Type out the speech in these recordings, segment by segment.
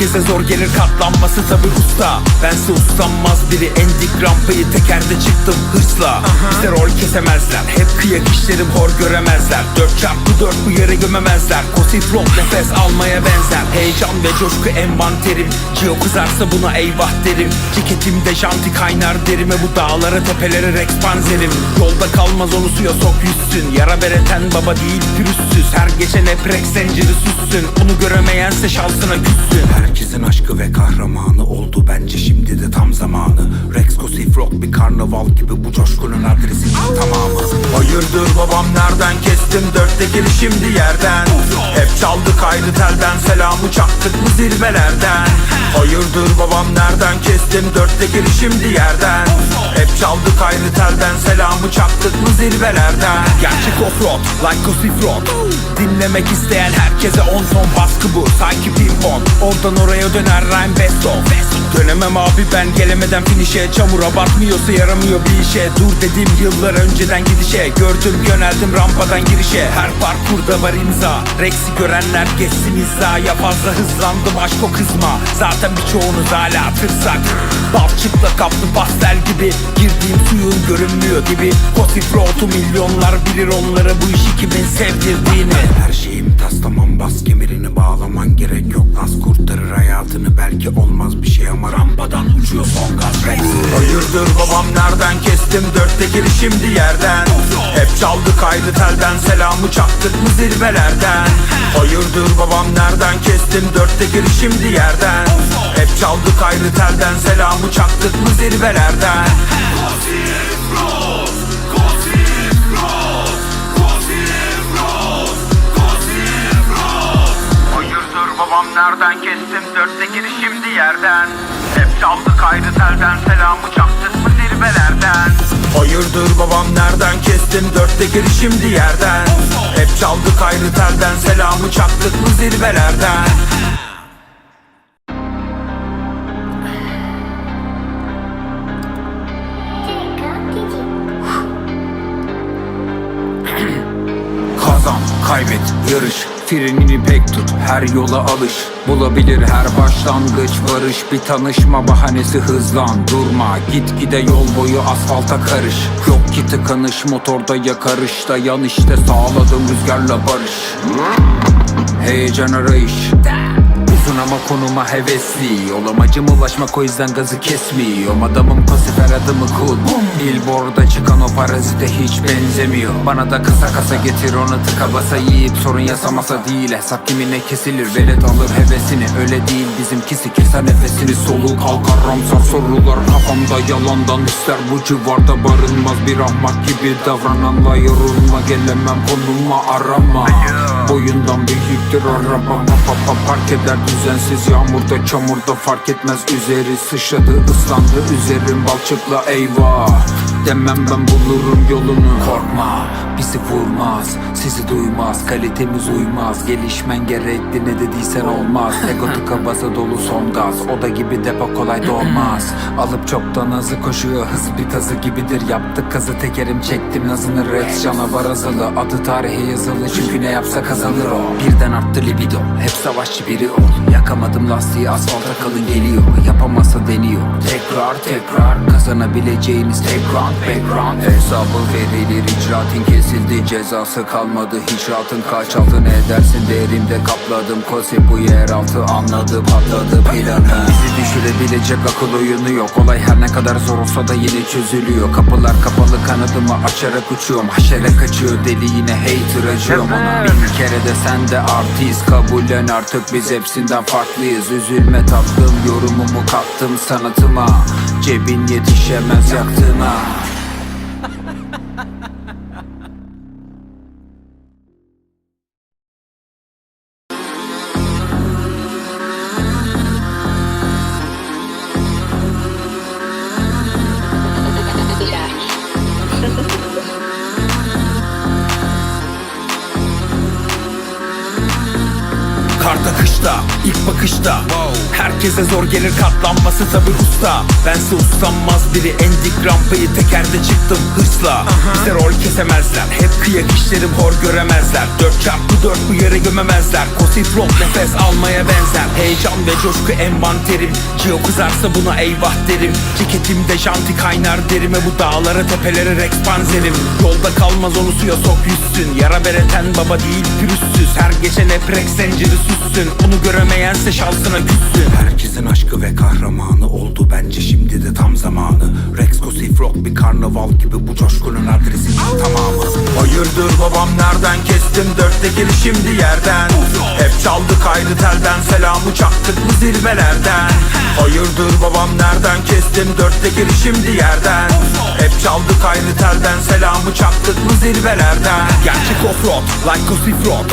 Herkese zor gelir katlanması tabi usta. Bense uslanmaz biri endik rampayı tekerde çıktım hırsla. Bize rol kesemezler hep kıyak işlerim hor göremezler. Dört çarpı dört bu yere gömemezler. Kosif rock nefes almaya benzer. Heyecan ve coşku envanterim. Cio kızarsa buna eyvah derim. Ceketimde janti kaynar derime Bu dağlara tepelere rex panzerim. Yolda kalmaz onu suya sok yüzsün. Yara bereten baba değil pürüzsüz. Her geçen hep rex zinciri süssün. Onu göremeyense şansına küssün Herkesin aşkı ve kahramanı oldu bence şimdi de tam zamanı. Rex Kosif Rock bir karnaval gibi bu coşkunun adresi tamamı. Hayırdır babam nereden kestim? Dörtte gir şimdi yerden çaldık ayrı telden selamı çaktık mı zirvelerden. Hayırdır babam nereden kestim dörtte gir şimdi yerden? Hep çaldık ayrı telden selamı çaktık mı zirvelerden. Gerçek offroad like Kosif Rock Dinlemek isteyen herkese on ton baskı bu. Sanki pimpon Oradan oraya döner rhyme best of. Dönemem abi ben gelemeden finişe Çamura batmıyorsa yaramıyor bir işe. Dur dedim yıllar önceden gidişe. Gördüm yöneldim rampadan girişe. Her parkurda var imza. Rex'i görenler geçsin hizaya. Fazla hızlandım aşk o kızma. Zaten birçoğunuz hala tırsak. Balçıkla kaplı pastel gibi. Girdiğim suyun görünmüyor gibi. Kosif rotu milyonlar bilir. Onlara Bu işi kimin sevdirdiğini. Her şeyim tas tamam. Bas kemerini bağlaman gerek yok. Nas kurtarır hayatını. Belki olmaz bir şey ama rampadan uçuyor son gaz. Hayırdır babam nereden kestim? Dörtte gir şimdi yerden. Hep çaldık ayrı telden. Selamı çaktık mı zirvelerden Hayırdır babam nereden kestim dörtte gir şimdi yerden. Hep çaldık ayrı telden selamı çaktık mı zirvelerden. Hayırdır babam nereden kestim dörtte gir şimdi yerden. Hep çaldık ayrı telden selamı çaktık mı zirvelerden Hayırdır babam nereden kestim? Dörtte gir şimdi yerden. Hep çaldık ayrı telden selamı çaktık mı zirvelerden. Kazan, kaybet, yarış Frenini pek tut, her yola alış. Bulabilir her başlangıç varış Bir tanışma bahanesi hızlan Durma, git gide yol boyu asfalta karış. Yok ki tıkanış motorda yakarış. Dayan işte sağladım rüzgarla barış. Heyecan arayış ama konuma hevesli. Yol amacım ulaşmak o yüzden gazı kesmiyorum Adamım pasifer adımı cool. Billboard'a çıkan o parazite hiç benzemiyor. Bana da kasa kasa getir onu tıka basa yiyip Sorun yasamasa değil hesap kimine kesilir. Velet alır hevesini öyle değil. Bizimkisi keser nefesini Soluğu kalkar. Ramsar sorular kafamda yalandan ister. Bu civarda barınmaz bir ahmak gibi davrananla yorulma Gelemem konuma arama Boyundan büyüktür araba. Pa, pa, Park eder düzensiz yağmurda çamurda fark etmez. Üzeri sıçradı ıslandı üzerim balçıkla eyvah Demem ben bulurum yolunu. Korkma bizi vurmaz Sizi duymaz kalitemiz uymaz. Gelişmen gerekli ne dediysen olmaz. Ego tıka basa dolu son gaz Oda gibi depo kolay dolmaz. Alıp çoktan hızlı koşuyor Hız bir tazı gibidir. Yaptık kazı Tekerim çektim nazını. Rex canavar azılı Adı tarihe yazılı. Çünkü ne yapsa kazanır o. Birden arttı libido Hep savaşçı biri ol. Yakamadım lastiği asfalta kalın geliyor. Yapamazsa deniyor. Tekrar tekrar kazanabileceğiniz tek round background Hesabı verilir icraatın kesildi Cezası kalmadı. Hiç rahatın kaç altın edersin Değerimde kapladım Kosi bu yeraltı anladı patladı planı. Bizi düşürebilecek akıl oyunu yok. Olay her ne kadar zor olsa da yine çözülüyor. Kapılar kapalı kanadımı açarak uçuyorum. Haşere kaçıyor deli yine hater acıyorum. Ona Bin kere de sen de artist Kabullen. Artık biz hepsinden farklıyız. Üzülme tatlım yorumumu kattım sanatıma. Cebin yetişemez yaktığına Karda kışta, ilk bakışta Herkese zor gelir katlanması tabi usta. Bense uslanmaz biri endik rampayı tekerde çıktım hırsla. Bize rol kesemezler hep kıyak işlerim hor göremezler. 4 çarpı 4 bu yere gömemezler. Kosit rock nefes almaya benzer. Heyecan ve coşku envanterim. Gio kızarsa buna eyvah derim. Ceketimde janti kaynar derime Bu dağlara tepelere rex panzerim. Yolda kalmaz onu suya sok yüzsün. Yara bereten baba değil pürüzsüz. Her geçen hep rex zinciri süssün. Onu göremeyense şansına küssün Herkesin aşkı ve kahramanı oldu bence şimdi de tam zamanı. Rex Kosif Rock bir karnaval gibi bu coşkunun adresinin tamamı. Hayırdır babam nereden kestim? Dört tekeri şimdi yerden. Hep çaldık ayrı telden selamı çaktık bu zirvelerden. Hayırdır babam nereden kestim? Dört tekeri şimdi yerden Hep çaldık ayrı telden selamı çaktık bu zirvelerden. Gerçek offroad like Kosif Rock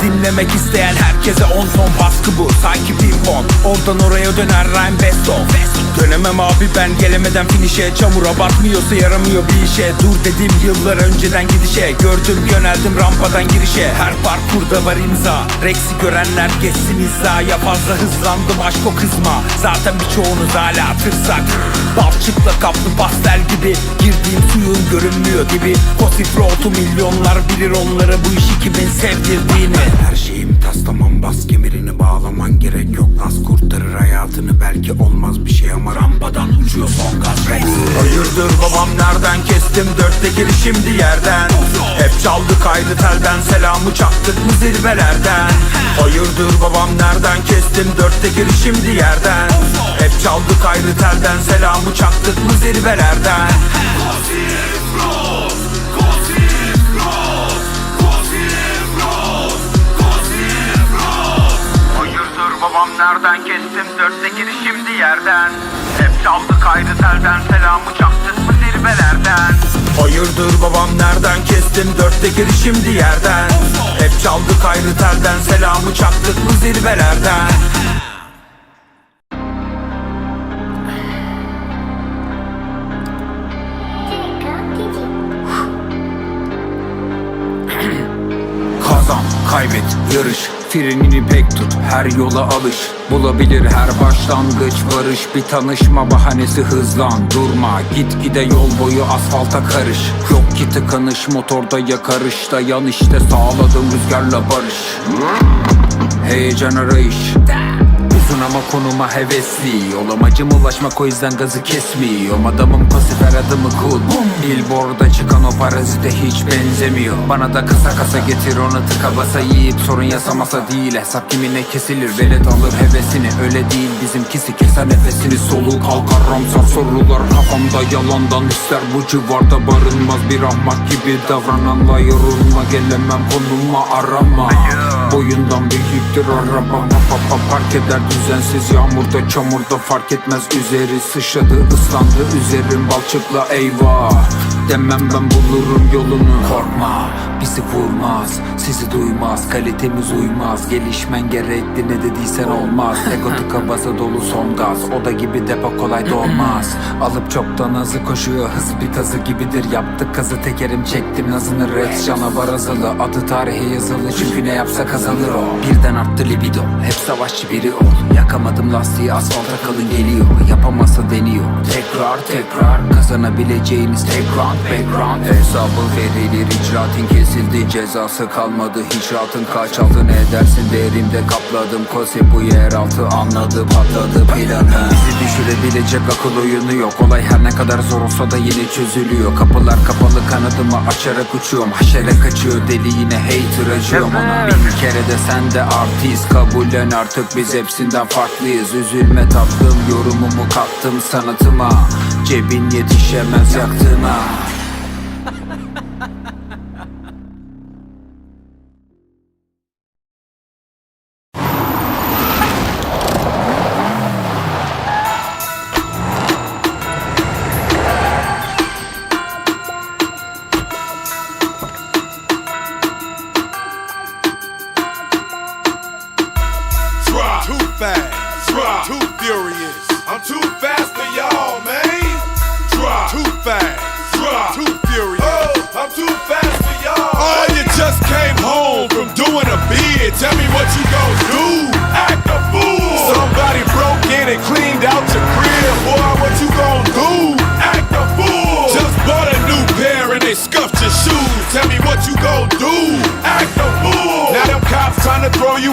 Dinlemek isteyen herkese on ton baskı bu. Sanki pimpon Oradan oraya döner rhyme best of. Dönemem abi ben gelemeden finişe Çamura batmıyorsa yaramıyor bir işe. Dur dedim yıllar önceden gidişe. Gördüm yöneldim rampadan girişe. Her parkurda var imza. Rex'i görenler geçsin hizaya. Fazla hızlandım aşk o kızma. Zaten birçoğunuz hala tırsak. Balçıkla kaplı pastel gibi Girdiğim suyun görünmüyor gibi. Kosif Road'u milyonlar bilir onları Bu işi kimin sevdirdiğini. Her şeyim tas tamam bas kemerini bağlaman gerek yok. Las kurtarır hayatını belki olmaz bir şey ama rampadan uçuyor son gaz. Hayırdır babam nereden kestim? Dört tekeri şimdi yerden. Hep çaldık ayrı telden selamı çaktık mı zirvelerden. Hayırdır babam nereden kestim? Dört tekeri şimdi yerden Hep çaldık ayrı telden selamı çaktık mı zirvelerden. Hayırdır babam nereden kestim? Dört tekeri şimdi yerden. Hep çaldık ayrı telden selamı çaktık mı zirvelerden? Hayırdır babam nereden kestim? Dört tekeri şimdi yerden. Hep çaldık ayrı telden selamı çaktık mı zirvelerden kaybet, yarış Frenini pek tut, her yola alış. Bulabilir her başlangıç varış Bir tanışma bahanesi hızlan. Durma, git gide yol boyu asfalta karış. Yok ki tıkanış motorda yakarış Dayan işte. Sağladım rüzgarla barış. Heyecan arayış Uzun ama konuma hevesli. Olamacım ulaşmak o yüzden gazı kesmiyorum. Adamım pasif her adımı cool. Billboard'a çıkan o parazite hiç benzemiyor. Bana da kasa kasa getir onu tıka basa yiyip Sorun yasamasa değil. Hesap kimine kesilir Velet alır hevesini. Öyle değil bizimkisi keser nefesini. Soluğu kalkar ramsar sorular. Kafamda yalandan ister Bu civarda barınmaz. Bir ahmak gibi davrananla yorulma Gelemem konuma arama Boyundan büyüktür arabam Papa park eder düzensiz Yağmurda çamurda fark etmez. Üzeri sıçradı ıslandı Üzerim balçıkla eyvah Demem ben bulurum yolunu. Korkma bizi vurmaz Sizi duymaz kalitemiz uymaz. Gelişmen gerekli ne dediysen olmaz. Ego tıka basa dolu son gaz Oda gibi depo kolay dolmaz. Alıp çoktan hızlı koşuyor Hız bir tazı gibidir. Yaptık kazı Tekerim çektim nazını Rex canavar azılı Adı tarihe yazılı. Çünkü ne yapsa kazanır o. Birden arttı libido hep savaşçı biri ol. Yakamadım lastiği asfalta kalın geliyor. Yapamasa deniyor. Tekrar tekrar kazanabileceğiniz tek round background Hesabı verilir icraatın kesildi Cezası kalmadı. Hiç rahatın kaç altın edersin Derimde kapladım kosi bu yeraltı anladı patladı planı. Bizi düşürebilecek akıl oyunu yok. Olay her ne kadar zor olsa da yine çözülüyor. Kapılar kapalı kanadımı açarak uçuyorum. Haşere kaçıyor deli yine hater acıyorum. Ona Bin kere de sen de artist kabullen. Artık biz hepsinden farklıyız. Üzülme tatlım yorumumu kattım sanatıma. Cebin yetişemez yaktığına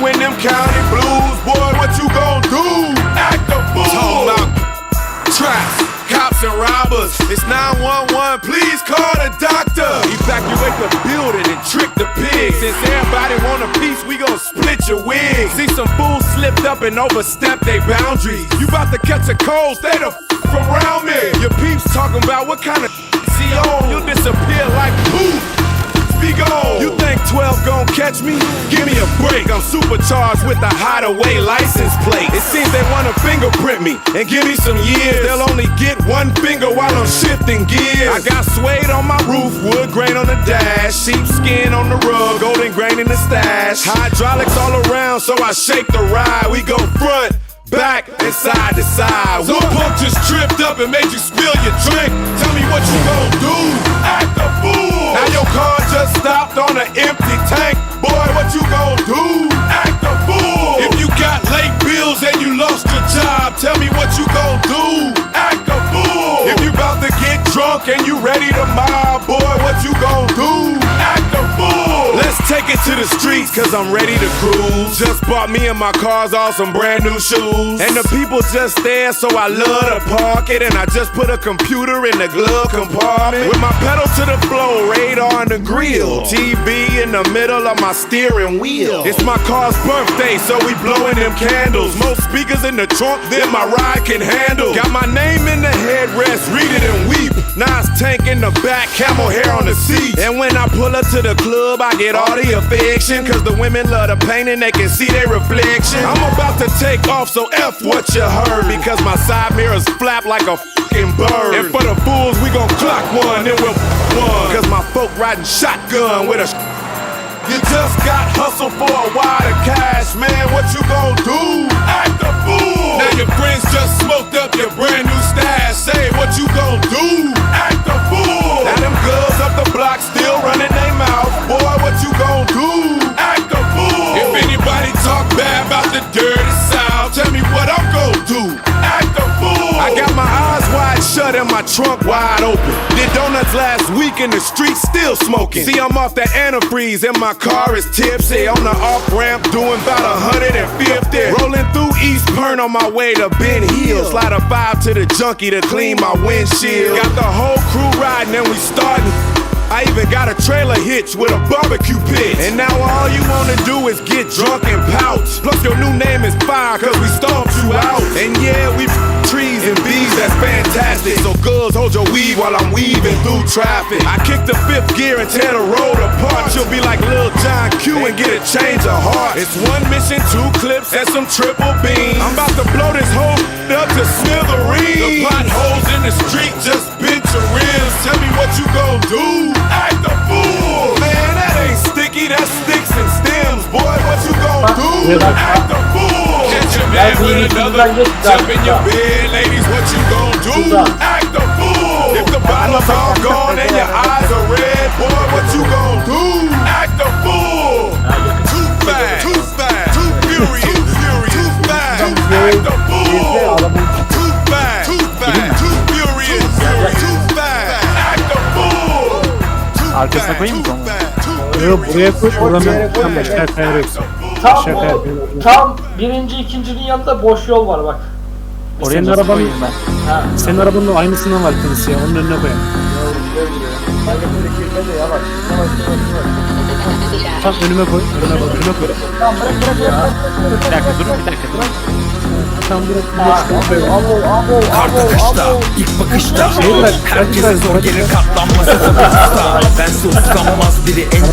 in them county blues, boy, what you gon' do? Act a fool. Traps, cops and robbers. It's 911, please call the doctor. Evacuate the building and trick the pigs. Since everybody want a piece, we gon' split your wig. See some fools slipped up and overstepped their boundaries. You about to catch a cold, stay the f around me. Your peeps talking about what kind of see on. You'll disappear like poof. Speak on. You think 12 gon' catch me? Give me a break. I'm supercharged with a hideaway license plate. It seems they wanna fingerprint me and give me some years. They'll only get one finger while I'm shifting gears. I got suede on my roof, wood grain on the dash, sheepskin on the rug, golden grain in the stash. Hydraulics all around, so I shake the ride. We go front. Back and side to side. Some punk just tripped up and made you spill your drink. Tell me what you gon' do. Act a fool. Now your car just stopped on an empty tank. Boy, what you gon' do? Act a fool. If you got late bills and you lost your job, tell me streets, cause I'm ready to cruise. Just bought me and my cars all some brand new shoes. And the people just there, so I love to park it. And I just put a computer in the glove compartment. With my pedal to the floor, radar on the grill. TV in the middle of my steering wheel. It's my car's birthday, so we blowing them candles. Most speakers in the trunk than my ride can handle. Got my name in the headrest, read it and weep. Nas tank in the back, camel hair on the seat. And when I pull up to the club, I get all the affection. Cause the women love the pain and they can see their reflection. I'm about to take off, so F what you heard. Because my side mirrors flap like a fucking bird. And for the fools, we gon' clock one, then we'll one. Cause my folk riding shotgun with a you just got hustled for a wad of cash, man. What you gon' do? Act a fool. Now your friends just smoked up your brand new stash. Say what you gon' do? Act a fool. Now them girls up the block still running their mouth. Boy, what you gon' do? Dirty south, tell me what I'm gon' do. Act a fool. I got my eyes wide shut and my trunk wide open. Did donuts last week in the street, still smoking. See, I'm off that antifreeze and my car is tipsy. On the off ramp, doing about 150. Rolling through East Pern on my way to Ben Hill. Slide a five to the junkie to clean my windshield. Got the whole crew riding and we starting. I even got a trailer hitch with a barbecue pit. And now all you wanna do is get drunk and pout. Plus your new name is fire, cause we stomped you out. And yeah, we trees and bees, that's fantastic. So girls, hold your weed while I'm weaving through traffic. I kick the fifth gear and tear the road apart. You'll be like Lil John Q and get a change of heart. It's one mission, two clips, and some triple beams. I'm about to blow this whole up to smithereens. The potholes in the street just. Tell me what you gon' do. Act a fool. Man, that ain't sticky, that's sticks and stems. Boy, what you gon' do? Act a fool. Catch a man with another. Jump in your bed, ladies, what you gon' do? Act a fool. If the bottle's all gone and your eyes are red, boy, what you gon' do? Act a fool. Too fast, too fast, too furious, too furious, too fast. Act a fool. Arkasına koyayım mı onu? Yok buraya koy oradan ben başka kayarım. Tam, Şaka o- yapıyorum. tam birinci ikincinin yanında boş yol var bak. Senin nasıl arabanın, koyayım ben? Ha. senin arabanın aynısından var kendisi ya. Onun önüne koyalım. Tam önüme koy. Önüme koy. Önüme koy. Tamam bırak bırak bırak. Bir dakika durun bir dakika durun. Tam bırak. Abo abo abo Karta abo kışta, abo. ilk bakışta Herkese zor gelir katlanması tabi usta Bense uslanmaz biri en